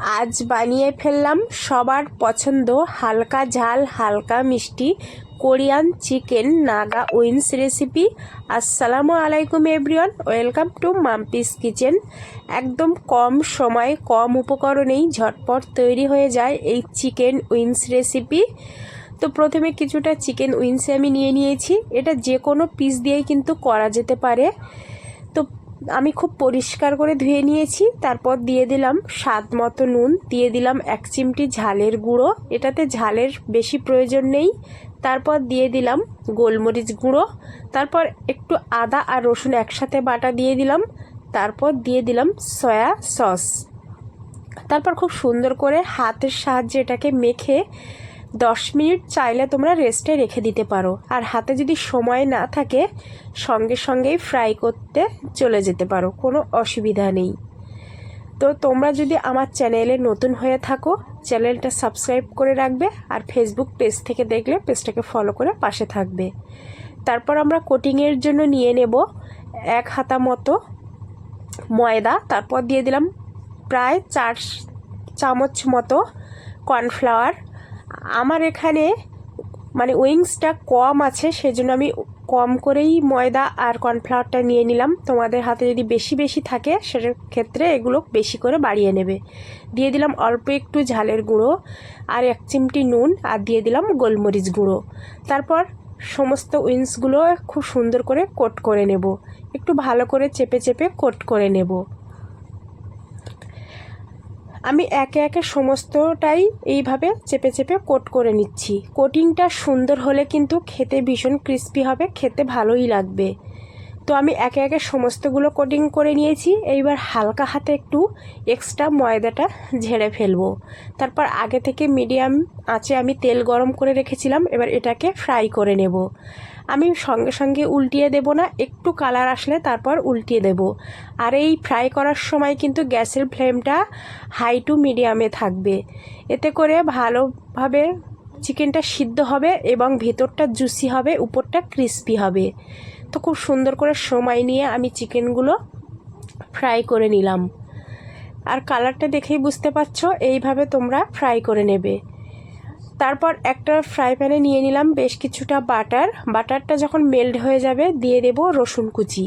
আজ বানিয়ে ফেললাম সবার পছন্দ হালকা ঝাল, হালকা মিষ্টি Korean chicken naga wings recipe. আসসালামু আলাইকুম everyone, welcome to Mampi's kitchen. একদম কম সময়, কম উপকরণেই ঝটপট তৈরি হয়ে যায় এই চিকেন উইন্স রেসিপি। তো প্রথমে কিছুটা চিকেন উইন্সে আমি নিয়ে নিয়েছি। এটা যে কোনো পিস দিয়েই কিন্তু করা যেতে পারে। আমি খুব পরিষ্কার করে ধুয়ে নিয়েছি, তারপর দিয়ে দিলাম স্বাদ মতো নুন, দিয়ে দিলাম এক চিমটি ঝালের গুঁড়ো, এটাতে ঝালের বেশি প্রয়োজন নেই, তারপর দিয়ে দিলাম গোলমরিচ গুঁড়ো, তারপর একটু আদা আর রসুন একসাথে বাটা দিয়ে দিলাম, তারপর দিয়ে দিলাম সয়া সস। তারপর খুব সুন্দর করে হাতের সাহায্যে এটাকে মেখে দশ মিনিট চাইলে তোমরা রেস্টে রেখে দিতে পারো। আর হাতে যদি সময় না থাকে, সঙ্গে সঙ্গেই ফ্রাই করতে চলে যেতে পারো। কোনো অসুবিধা নেই। তো তোমরা যদি আমার চ্যানেলে নতুন হয়ে থাকো, চ্যানেলটা সাবস্ক্রাইব করে রাখবে আর ফেসবুক পেজ থেকে দেখলে পেজটাকে ফলো করে পাশে থাকবে। তারপর আমরা কোটিংয়ের জন্য নিয়ে নেব এক হাতা মতো ময়দা। তারপর দিয়ে দিলাম প্রায় চার চামচ মতো কর্নফ্লাওয়ার আমার এখানে মানে উইংসটা কম আছে, সেজন্য আমি কম করেই ময়দা আর কর্নফ্লাওয়ারটা নিয়ে নিলাম। তোমাদের হাতে যদি বেশি বেশি থাকে সেটার ক্ষেত্রে এগুলো বেশি করে বাড়িয়ে নেবে। দিয়ে দিলাম অল্প একটু ঝালের গুঁড়ো আর এক চিমটি নুন আর দিয়ে দিলাম গোলমরিচ গুঁড়ো। তারপর সমস্ত উইংসগুলো খুব সুন্দর করে কোট করে নেব। একটু ভালো করে চেপে চেপে কোট করে নেব। আমি একে একে সমস্তটাই এইভাবে চেপে চেপে কোট করে নিচ্ছি। কোটিংটা সুন্দর হলে কিন্তু খেতে ভীষণ ক্রিস্পি হবে, খেতে ভালোই লাগবে। তো আমি একে একে সমস্তগুলো কোটিং করে নিয়েছি। এইবার হালকা হাতে একটু এক্সট্রা ময়দাটা ঝেড়ে ফেলব। তারপর আগে থেকে মিডিয়াম আঁচে আমি তেল গরম করে রেখেছিলাম, এবার এটাকে ফ্রাই করে নেব। আমি সঙ্গে সঙ্গে উল্টিয়ে দেব না, একটু কালার আসলে তারপর উল্টিয়ে দেব। আর এই ফ্রাই করার সময় কিন্তু গ্যাসের ফ্লেমটা হাই টু মিডিয়ামে থাকবে। এতে করে ভালোভাবে চিকেনটা সিদ্ধ হবে এবং ভেতরটা জুসি হবে, উপরটা ক্রিস্পি হবে। তো খুব সুন্দর করে সময় নিয়ে আমি চিকেনগুলো ফ্রাই করে নিলাম। আর কালারটা দেখেই বুঝতে পারছ, এইভাবে তোমরা ফ্রাই করে নেবে। তারপর একটা ফ্রাই প্যানে নিয়ে নিলাম বেশ কিছুটা বাটার। বাটারটা যখন মেল্ট হয়ে যাবে, দিয়ে দেব রসুন কুচি।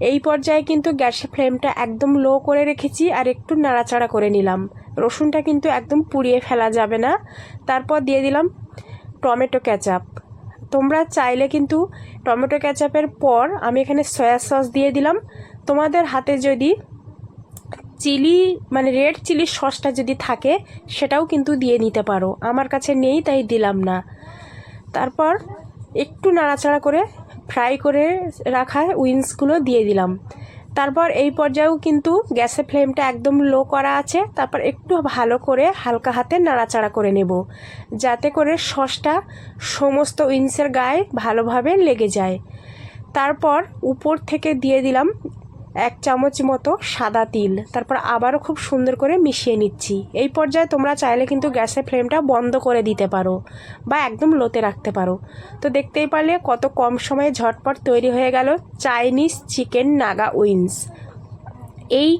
এই পর্যায়ে কিন্তু গ্যাসের ফ্লেমটা একদম লো করে রেখেছি আর একটু নাড়াচাড়া করে নিলাম। রসুনটা কিন্তু একদম পুড়িয়ে ফেলা যাবে না। তারপর দিয়ে দিলাম টমেটো ক্যাচাপ তোমরা চাইলে কিন্তু টমেটো ক্যাচাপের পর আমি এখানে সয়া সস দিয়ে দিলাম। তোমাদের হাতে যদি চিলি মানে রেড চিলি সসটা যদি থাকে, সেটাও কিন্তু দিয়ে নিতে পারো। আমার কাছে নেই, তাই দিলাম না। তারপর একটু নাড়াচাড়া করে ফ্রাই করে রাখা উইন্সগুলো দিয়ে দিলাম। তারপর এই পর্যায়েও কিন্তু গ্যাসের ফ্লেমটা একদম লো করা আছে। তারপর একটু ভালো করে হালকা হাতে নাড়াচাড়া করে নেব। যাতে করে সসটা সমস্ত উইন্সের গায়ে ভালোভাবে লেগে যায়। তারপর উপর থেকে দিয়ে দিলাম এক চামচ মতো সাদা তিল। তারপর আবারও খুব সুন্দর করে মিশিয়ে নিচ্ছি। এই পর্যায়ে তোমরা চাইলে কিন্তু গ্যাসের ফ্লেমটা বন্ধ করে দিতে পারো বা একদম লোতে রাখতে পারো। তো দেখতেই পারলে কত কম সময়ে ঝটপট তৈরি হয়ে গেল চাইনিজ চিকেন নাগা উইন্স এই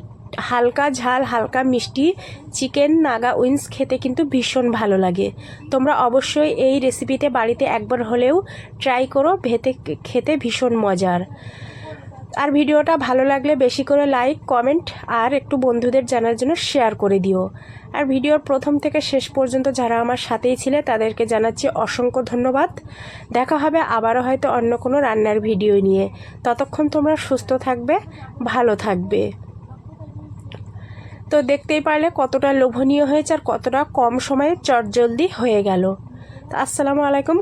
হালকা ঝাল, হালকা মিষ্টি চিকেন নাগা উইন্স খেতে কিন্তু ভীষণ ভালো লাগে। তোমরা অবশ্যই এই রেসিপিতে বাড়িতে একবার হলেও ট্রাই করো, ভেতে, খেতে ভীষণ মজার। আর ভিডিওটা ভালো লাগলে বেশি করে লাইক, কমেন্ট আর একটু বন্ধুদের জানার জন্য শেয়ার করে দিও। আর ভিডিওর প্রথম থেকে শেষ পর্যন্ত যারা আমার সাথেই ছিলে, তাদেরকে জানাচ্ছি অসংখ্য ধন্যবাদ। দেখা হবে আবারও হয়তো অন্য কোনো রান্নার ভিডিও নিয়ে। ততক্ষণ তোমরা সুস্থ থাকবে, ভালো থাকবে। তো দেখতেই পারলে কতটা লোভনীয় হয়েছে আর কতটা কম সময়ে চটজলদি হয়ে গেল। আসসালামু আলাইকুম।